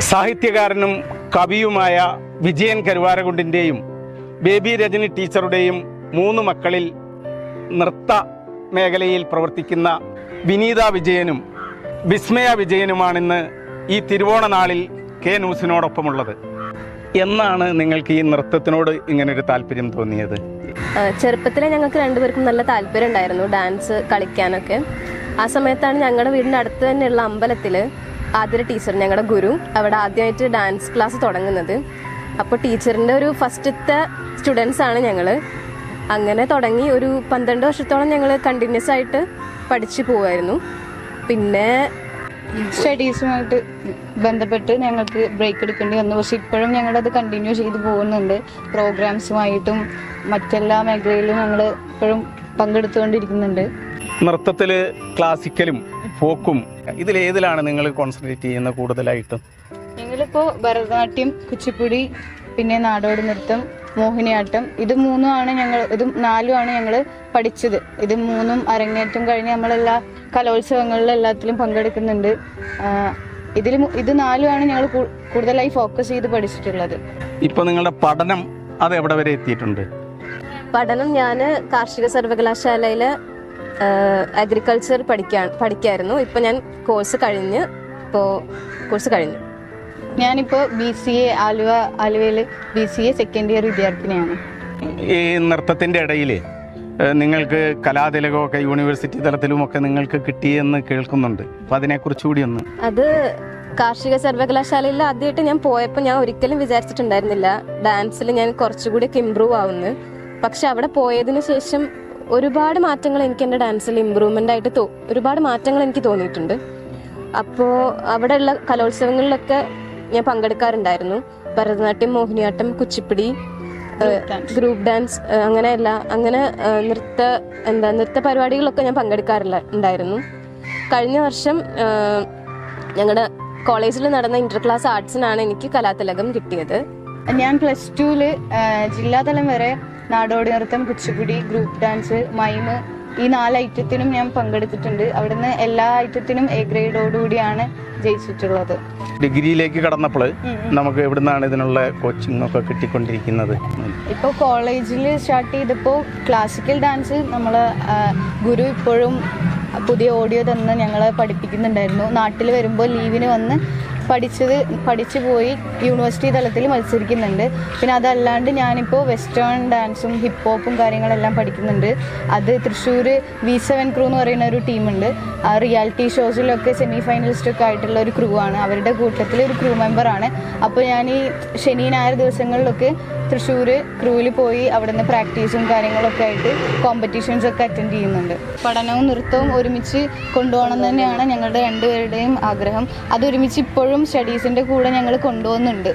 സാഹിത്യകാരനും കവിയുമായ വിജയൻ കരുവാരകുണ്ടിന്റെയും ബേബി രജനി ടീച്ചറുടെയും മൂന്ന് മക്കളിൽ നൃത്ത മേഖലയിൽ പ്രവർത്തിക്കുന്ന വിനീത വിജയനും വിസ്മയ വിജയനുമാണിന്ന് ഈ തിരുവോണ നാളിൽ കെ ന്യൂസിനോടൊപ്പമുള്ളത്. എന്നാണ് നിങ്ങൾക്ക് ഈ നൃത്തത്തിനോട് ഇങ്ങനെ ഒരു താല്പര്യം തോന്നിയത്? ചെറുപ്പത്തിലെ ഞങ്ങൾക്ക് രണ്ടുപേർക്കും നല്ല താല്പര്യം ഉണ്ടായിരുന്നു ഡാൻസ് കളിക്കാനൊക്കെ. ആ സമയത്താണ് ഞങ്ങളുടെ വീടിന്റെ അടുത്ത് തന്നെയുള്ള അമ്പലത്തിൽ ആതിര ടീച്ചർ ഞങ്ങളുടെ ഗുരു. അവിടെ ആദ്യമായിട്ട് ഡാൻസ് ക്ലാസ് തുടങ്ങുന്നത്. അപ്പോൾ ടീച്ചറിന്റെ ഒരു ഫസ്റ്റത്തെ സ്റ്റുഡൻസ് ആണ് ഞങ്ങൾ അങ്ങനെ തുടങ്ങി ഒരു പന്ത്രണ്ട് വർഷത്തോളം ഞങ്ങൾ കണ്ടിന്യൂസ് ആയിട്ട് പഠിച്ചു പോവായിരുന്നു. പിന്നെ സ്റ്റഡീസുമായിട്ട് ബന്ധപ്പെട്ട് ഞങ്ങൾക്ക് ബ്രേക്ക് എടുക്കേണ്ടി വന്നു. പക്ഷെ ഇപ്പോഴും ഞങ്ങളത് കണ്ടിന്യൂ ചെയ്ത് പോകുന്നുണ്ട്. പ്രോഗ്രാംസുമായിട്ടും മറ്റെല്ലാ മേഖലയിലും ഞങ്ങൾ ഇപ്പോഴും പങ്കെടുത്തുകൊണ്ടിരിക്കുന്നുണ്ട്. നൃത്തത്തിൽ ക്ലാസിക്കലും ഫോക്കും ഇതിലേതിലാണ് നിങ്ങൾ കോൺസെൻട്രേറ്റ് ചെയ്യുന്നത് കൂടുതലായിട്ടും? ഞങ്ങളിപ്പോൾ ഭരതനാട്യം കുച്ചിപ്പുടി പിന്നെ നാടോടി നൃത്തം മോഹിനിയാട്ടം ഇത് മൂന്നും ആണ് ഞങ്ങൾ ഇത് ആണ് ഞങ്ങൾ പഠിച്ചത്. ഇത് മൂന്നും അരങ്ങേറ്റം കഴിഞ്ഞ് നമ്മളെല്ലാ കലോത്സവങ്ങളിലും എല്ലാത്തിലും പങ്കെടുക്കുന്നുണ്ട്. ഇതിൽ ഇത് നാലുമാണ് ഞങ്ങൾ കൂടുതലായി ഫോക്കസ് ചെയ്ത് പഠിച്ചിട്ടുള്ളത്. ഇപ്പൊ നിങ്ങളുടെ പഠനം അത് എവിടെ വരെ എത്തിയിട്ടുണ്ട്? പഠനം ഞാൻ കാർഷിക സർവകലാശാലയിൽ അഗ്രികൾച്ചർ പഠിക്കാൻ പഠിക്കായിരുന്നു. ഇപ്പോൾ ഞാൻ കോഴ്സ് കഴിഞ്ഞ് ഇപ്പോൾ കോഴ്സ് കഴിഞ്ഞു. ഞാനിപ്പോൾ ബി സി എ ആലുവ ആലുവയിൽ B C A second year വിദ്യാർത്ഥിനിയാണ്. ഈ നൃത്തത്തിന്റെ ഇടയിൽ നിങ്ങൾക്ക് കലാതിലകമൊക്കെ യൂണിവേഴ്സിറ്റി തലത്തിലുമൊക്കെ നിങ്ങൾക്ക് കിട്ടിയെന്ന് കേൾക്കുന്നുണ്ട്. അപ്പം അതിനെക്കുറിച്ച് കൂടി ഒന്ന്. അത് കാർഷിക സർവകലാശാലയിൽ ആദ്യമായിട്ട് ഞാൻ പോയപ്പോൾ ഞാൻ ഒരിക്കലും വിചാരിച്ചിട്ടുണ്ടായിരുന്നില്ല. ഡാൻസിൽ ഞാൻ കുറച്ചുകൂടിയൊക്കെ ഇമ്പ്രൂവ് ആവുന്നു. പക്ഷെ അവിടെ പോയതിനു ശേഷം ഒരുപാട് മാറ്റങ്ങൾ എനിക്ക് എന്റെ ഡാൻസിൽ ഇമ്പ്രൂവ്മെന്റ് ആയിട്ട് തോ ഒരുപാട് മാറ്റങ്ങൾ എനിക്ക് തോന്നിയിട്ടുണ്ട്. അപ്പോൾ അവിടെയുള്ള കലോത്സവങ്ങളിലൊക്കെ ഞാൻ പങ്കെടുക്കാറുണ്ടായിരുന്നു. ഭരതനാട്യം മോഹിനിയാട്ടം കുച്ചിപ്പിടി ഗ്രൂപ്പ് ഡാൻസ് അങ്ങനെ എല്ലാ അങ്ങനെ നൃത്ത എന്താ നൃത്ത പരിപാടികളൊക്കെ ഞാൻ പങ്കെടുക്കാറില്ല ഉണ്ടായിരുന്നു. കഴിഞ്ഞ വർഷം ഞങ്ങളുടെ കോളേജിൽ നടന്ന ഇന്റർ ക്ലാസ് ആർട്സിനാണ് എനിക്ക് കലാതിലകം കിട്ടിയത്. ഞാൻ പ്ലസ് ടുവിൽ ജില്ലാതലം വരെ നാടോടി നൃത്തം കുച്ചിപ്പുടി ഗ്രൂപ്പ് ഡാൻസ് മൈമ് ഈ നാല് ഐറ്റത്തിനും ഞാൻ പങ്കെടുത്തിട്ടുണ്ട്. അവിടുന്ന് എല്ലാ ഐറ്റത്തിനും എ ഗ്രേഡോടുകൂടിയാണ് ജയിച്ചിട്ടുള്ളത്. ഡിഗ്രിയിലേക്ക് കടന്നപ്പോൾ നമുക്ക് എവിടുന്നാണ് ഇതിനുള്ള കോച്ചിങ് ഒക്കെ കിട്ടിക്കൊണ്ടിരിക്കുന്നത്? ഇപ്പോൾ കോളേജിൽ സ്റ്റാർട്ട് ചെയ്തപ്പോൾ ക്ലാസിക്കൽ ഡാൻസ് നമ്മൾ ഗുരു ഇപ്പോഴും പുതിയ ഓഡിയോ തന്ന് ഞങ്ങളെ പഠിപ്പിക്കുന്നുണ്ടായിരുന്നു. നാട്ടിൽ വരുമ്പോൾ ലീവിന് വന്ന് പഠിച്ചത് പഠിച്ചു പോയി യൂണിവേഴ്സിറ്റി തലത്തിൽ മത്സരിക്കുന്നുണ്ട്. പിന്നെ അതല്ലാണ്ട് ഞാനിപ്പോൾ വെസ്റ്റേൺ ഡാൻസും ഹിപ്പ് ഹോപ്പും കാര്യങ്ങളെല്ലാം പഠിക്കുന്നുണ്ട്. അത് തൃശ്ശൂർ വി സെവൻ ക്രൂ എന്ന് പറയുന്ന ഒരു ടീമുണ്ട് ആ റിയാലിറ്റി ഷോസിലൊക്കെ സെമി ഫൈനലിസ്റ്റൊക്കെ ആയിട്ടുള്ള ഒരു ക്രൂ ആണ്. അവരുടെ കൂട്ടത്തിൽ ഒരു ക്രൂ മെമ്പറാണ് അപ്പോൾ ഞാൻ ഈ ശനി ഞായർ ദിവസങ്ങളിലൊക്കെ തൃശ്ശൂർ ക്രൂവിൽ പോയി അവിടെ നിന്ന് പ്രാക്ടീസും കാര്യങ്ങളൊക്കെ ആയിട്ട് കോമ്പറ്റീഷൻസ് ഒക്കെ അറ്റൻഡ് ചെയ്യുന്നുണ്ട്. പഠനവും നൃത്തവും ഒരുമിച്ച് കൊണ്ടുപോകണം തന്നെയാണ് ഞങ്ങളുടെ രണ്ടുപേരുടെയും ആഗ്രഹം. അതൊരുമിച്ച് ഇപ്പോഴും സ്റ്റഡീസിന്റെ കൂടെ ഞങ്ങൾ കൊണ്ടുപോകുന്നുണ്ട്.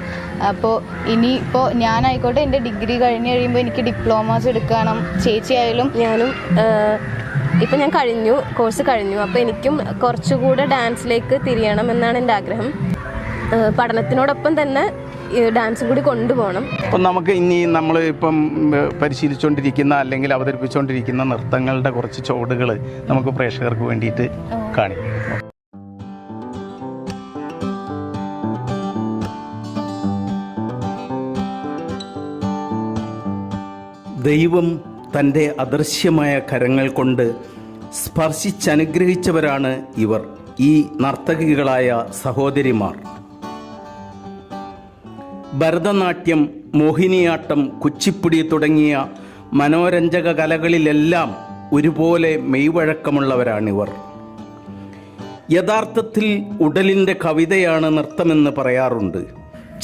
അപ്പോൾ ഇനി ഇപ്പോൾ ഞാനായിക്കോട്ടെ എന്റെ ഡിഗ്രി കഴിഞ്ഞ് കഴിയുമ്പോൾ എനിക്ക് ഡിപ്ലോമാസ് എടുക്കണം. ചേച്ചിയായാലും ഞാനും ഇപ്പം ഞാൻ കഴിഞ്ഞു കോഴ്സ് കഴിഞ്ഞു. അപ്പോൾ എനിക്കും കുറച്ചുകൂടെ ഡാൻസിലേക്ക് തിരിയണം എന്നാണ് എന്റെ ആഗ്രഹം. പഠനത്തിനോടൊപ്പം തന്നെ ഡാൻസും കൂടി കൊണ്ടുപോകണം. അപ്പം നമുക്ക് ഇനി നമ്മൾ ഇപ്പം പരിശീലിച്ചുകൊണ്ടിരിക്കുന്ന അല്ലെങ്കിൽ അവതരിപ്പിച്ചുകൊണ്ടിരിക്കുന്ന നൃത്തങ്ങളുടെ കുറച്ച് ചുവടുകൾ നമുക്ക് പ്രേക്ഷകർക്ക് വേണ്ടിയിട്ട് കാണിക്കാം. ദൈവം തന്റെ അദൃശ്യമായ കരങ്ങൾ കൊണ്ട് സ്പർശിച്ചനുഗ്രഹിച്ചവരാണ് ഇവർ. ഈ നർത്തകികളായ സഹോദരിമാർ. ഭരതനാട്യം മോഹിനിയാട്ടം കുച്ചിപ്പുടി തുടങ്ങിയ മനോരഞ്ജക കലകളിലെല്ലാം ഒരുപോലെ മെയ്വഴക്കമുള്ളവരാണിവർ. യഥാർത്ഥത്തിൽ ഉടലിന്റെ കവിതയാണ് നൃത്തമെന്ന് പറയാറുണ്ട്.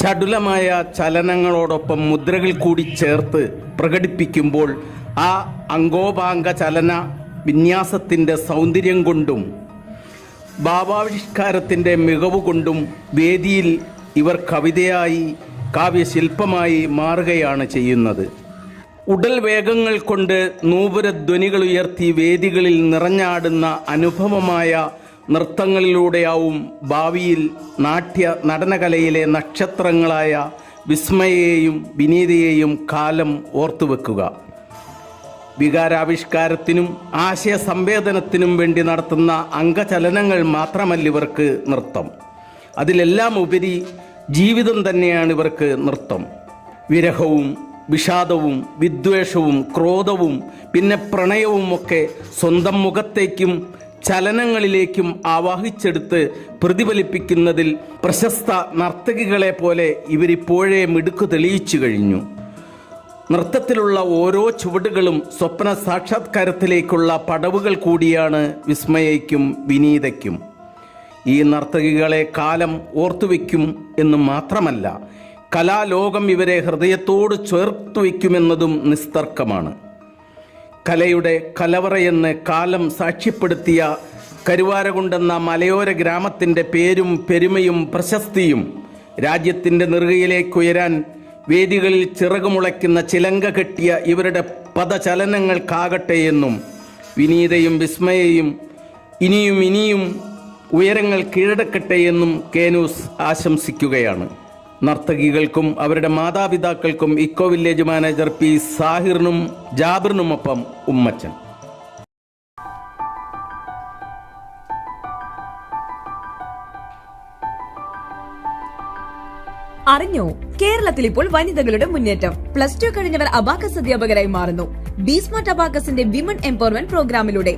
ചടുലമായ ചലനങ്ങളോടൊപ്പം മുദ്രകൾ കൂടി ചേർത്ത് പ്രകടിപ്പിക്കുമ്പോൾ ആ അങ്കോപാംഗ ചലന വിന്യാസത്തിന്റെ സൗന്ദര്യം കൊണ്ടും ഭാവാവിഷ്കാരത്തിന്റെ മികവ് കൊണ്ടും വേദിയിൽ ഇവർ കവിതയായി കാവ്യശില്പമായി മാറുകയാണ് ചെയ്യുന്നത്. ഉടൽ വേഗങ്ങൾ കൊണ്ട് നൂപുരധ്വനികൾ ഉയർത്തി വേദികളിൽ നിറഞ്ഞാടുന്ന അനുഭവമായ നൃത്തങ്ങളിലൂടെയാവും ഭാവിയിൽ നാട്യ നടനകലയിലെ നക്ഷത്രങ്ങളായ വിസ്മയെയും വിനീതയെയും കാലം ഓർത്തുവെക്കുക. വികാരാവിഷ്കാരത്തിനും ആശയ സംവേദനത്തിനും വേണ്ടി നടത്തുന്ന അംഗചലനങ്ങൾ മാത്രമല്ല ഇവർക്ക് നൃത്തം. അതിലെല്ലാം ഉപരി ജീവിതം തന്നെയാണ് ഇവർക്ക് നൃത്തം. വിരഹവും വിഷാദവും വിദ്വേഷവും ക്രോധവും പിന്നെ പ്രണയവും ഒക്കെ സ്വന്തം മുഖത്തേക്കും ചലനങ്ങളിലേക്കും ആവാഹിച്ചെടുത്ത് പ്രതിഫലിപ്പിക്കുന്നതിൽ പ്രശസ്ത നർത്തകികളെ പോലെ ഇവരിപ്പോഴേ മിടുക്കു തെളിയിച്ചു കഴിഞ്ഞു. നൃത്തത്തിലുള്ള ഓരോ ചുവടുകളും സ്വപ്ന സാക്ഷാത്കാരത്തിലേക്കുള്ള പടവുകൾ കൂടിയാണ് വിസ്മയയ്ക്കും വിനീതയ്ക്കും. ഈ നർത്തകികളെ കാലം ഓർത്തുവെക്കും എന്ന് മാത്രമല്ല കലാലോകം ഇവരെ ഹൃദയത്തോട് ചേർത്തു വയ്ക്കുമെന്നതും നിസ്തർക്കമാണ്. കലയുടെ കലവറയെന്ന് കാലം സാക്ഷ്യപ്പെടുത്തിയ കരുവാരകുണ്ടെന്ന മലയോര ഗ്രാമത്തിന്റെ പേരും പെരുമയും പ്രശസ്തിയും രാജ്യത്തിന്റെ നെറുകയിലേക്കുയരാൻ വേദികളിൽ ചിറകുമുളയ്ക്കുന്ന ചിലങ്ക കെട്ടിയ ഇവരുടെ പദചലനങ്ങൾക്കാകട്ടെ എന്നും വിനീതയും വിസ്മയയും ഇനിയും ഇനിയും ഉയരങ്ങൾ കീഴടക്കട്ടെ എന്നും കേനൂസ് ആശംസിക്കുകയാണ്. നർത്തകികൾക്കും അവരുടെ മാതാപിതാക്കൾക്കും ഇക്കോ വില്ലേജ് മാനേജർ പി സാഹിറിനും ജാബിറിനുമൊപ്പം ഉമ്മച്ചൻ. അറിഞ്ഞോ? കേരളത്തിൽ ഇപ്പോൾ വനിതകളുടെ മുന്നേറ്റം. പ്ലസ് ടു കഴിഞ്ഞവർ അബാക്കസ് അധ്യാപകരായി മാറുന്നു. ബീസ്മാർട്ട് അബാക്കസിന്റെ വിമൺ എംപവർമെന്റ് പ്രോഗ്രാമിലൂടെ